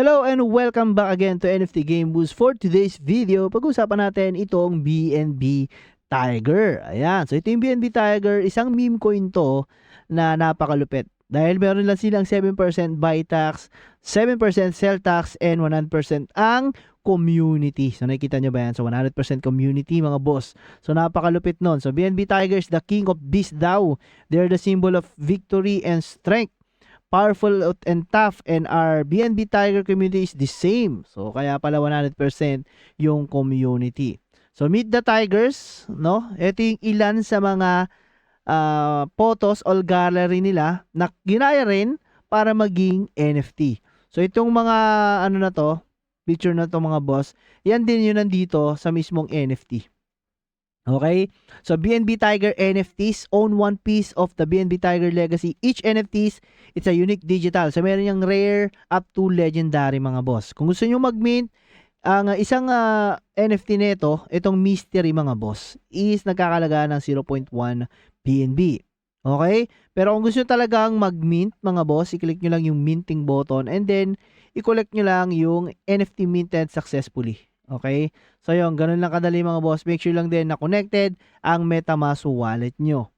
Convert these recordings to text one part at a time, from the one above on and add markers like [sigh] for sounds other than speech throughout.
Hello and welcome back again to NFT Game Boost. For today's video, pag-usapan natin itong BNB Tiger. Ayan, so ito yung BNB Tiger, isang meme coin to na napakalupit. Dahil meron lang silang 7% buy tax, 7% sell tax, and 100% ang community. So nakikita nyo ba yan? So 100% community mga boss. So napakalupit nun. So BNB Tiger is the king of beast daw. They're the symbol of victory and strength powerful and tough and our BNB Tiger community is the same. So kaya pala 100% yung community. So meet the tigers, no? Ito yung ilan sa mga uh, photos or gallery nila na ginaya rin para maging NFT. So itong mga ano na to, picture na to mga boss, yan din yun nandito sa mismong NFT. Okay? So BNB Tiger NFTs own one piece of the BNB Tiger legacy. Each NFTs, it's a unique digital. So meron yung rare up to legendary mga boss. Kung gusto niyo mag-mint, ang uh, isang uh, NFT nito, itong mystery mga boss, is nagkakalaga ng 0.1 BNB. Okay? Pero kung gusto nyo talagang mag-mint mga boss, i-click nyo lang yung minting button and then i-collect nyo lang yung NFT minted successfully. Okay? So yun, ganun lang kadali mga boss. Make sure lang din na connected ang MetaMask wallet nyo.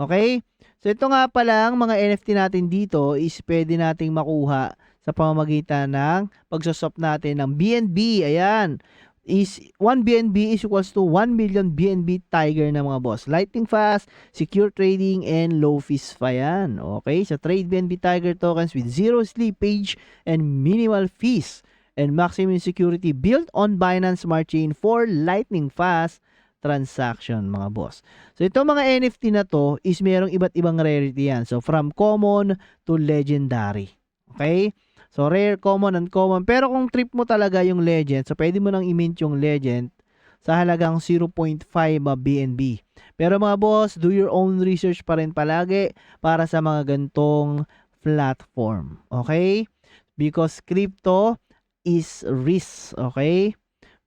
Okay? So ito nga pala ang mga NFT natin dito is pwede nating makuha sa pamamagitan ng pagsosop natin ng BNB. Ayan. Is 1 BNB is equals to 1 million BNB Tiger na mga boss. Lightning fast, secure trading, and low fees pa yan. Okay? So trade BNB Tiger tokens with zero slippage and minimal fees and maximum security built on Binance Smart Chain for lightning fast transaction mga boss. So itong mga NFT na to is merong iba't ibang rarity yan. So from common to legendary. Okay? So rare, common, uncommon. Pero kung trip mo talaga yung legend, so pwede mo nang i-mint yung legend sa halagang 0.5 BNB. Pero mga boss, do your own research pa rin palagi para sa mga gantong platform. Okay? Because crypto is risk. Okay?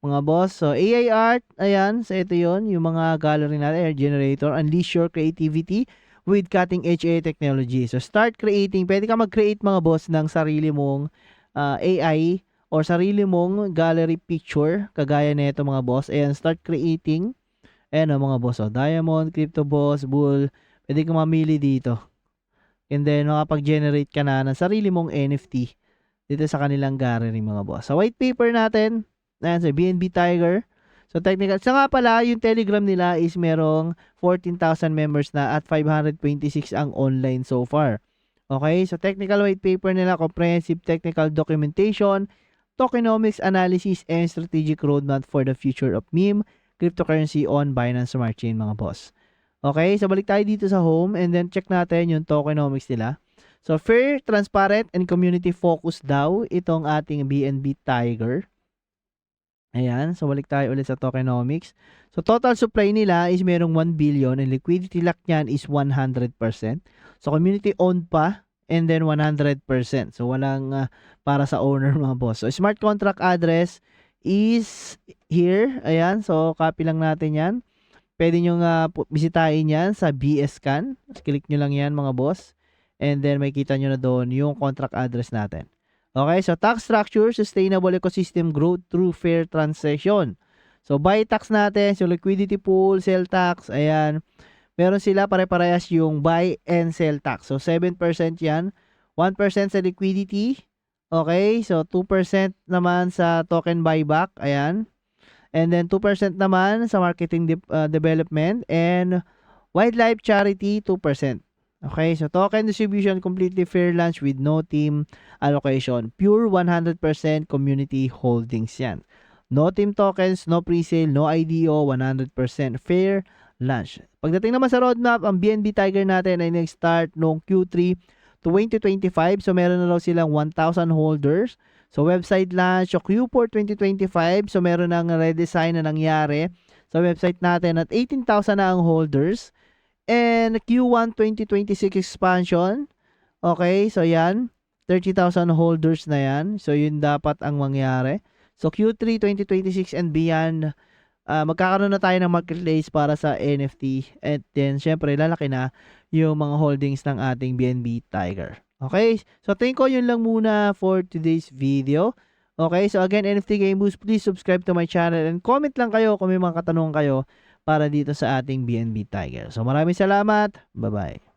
Mga boss. So, AI art, ayan. So, ito yon yung mga gallery natin, air generator. Unleash your creativity with cutting edge AI technology. So, start creating. Pwede ka mag-create mga boss ng sarili mong uh, AI or sarili mong gallery picture. Kagaya nito mga boss. Ayan, start creating. Ayan o mga boss. Oh, Diamond, Crypto Boss, Bull. Pwede ka mamili dito. And then, makapag-generate ka na ng sarili mong NFT dito sa kanilang gallery mga boss. Sa white paper natin, ayan sa BNB Tiger. So technical, sa nga pala, yung Telegram nila is merong 14,000 members na at 526 ang online so far. Okay, so technical white paper nila, comprehensive technical documentation, tokenomics analysis, and strategic roadmap for the future of meme, cryptocurrency on Binance Smart Chain mga boss. Okay, so balik tayo dito sa home and then check natin yung tokenomics nila. So, fair, transparent, and community-focused daw itong ating BNB Tiger. Ayan. So, balik tayo ulit sa tokenomics. So, total supply nila is merong 1 billion and liquidity lock niyan is 100%. So, community-owned pa and then 100%. So, walang uh, para sa owner [laughs] mga boss. So, smart contract address is here. Ayan. So, copy lang natin yan. Pwede nyo uh, bisitahin yan sa BSCAN. Click nyo lang yan mga boss. And then may kita nyo na doon yung contract address natin. Okay, so tax structure, sustainable ecosystem growth through fair transaction. So buy tax natin, so liquidity pool, sell tax, ayan. Meron sila pare-parehas yung buy and sell tax. So 7% yan. 1% sa liquidity. Okay, so 2% naman sa token buyback, ayan. And then 2% naman sa marketing de- uh, development and wildlife charity 2%. Okay, so token distribution completely fair launch with no team allocation. Pure 100% community holdings yan. No team tokens, no pre-sale, no IDO, 100% fair launch. Pagdating naman sa roadmap, ang BNB Tiger natin ay nag-start noong Q3 2025. So meron na daw silang 1,000 holders. So website launch, so Q4 2025. So meron ng redesign na nangyari sa website natin at 18,000 na ang holders and Q1 2026 expansion. Okay, so yan. 30,000 holders na yan. So yun dapat ang mangyari. So Q3 2026 and beyond, uh, magkakaroon na tayo ng marketplace para sa NFT. And then syempre lalaki na yung mga holdings ng ating BNB Tiger. Okay, so thank ko yun lang muna for today's video. Okay, so again, NFT Game Boost, please subscribe to my channel and comment lang kayo kung may mga katanungan kayo para dito sa ating BNB Tiger. So maraming salamat. Bye-bye.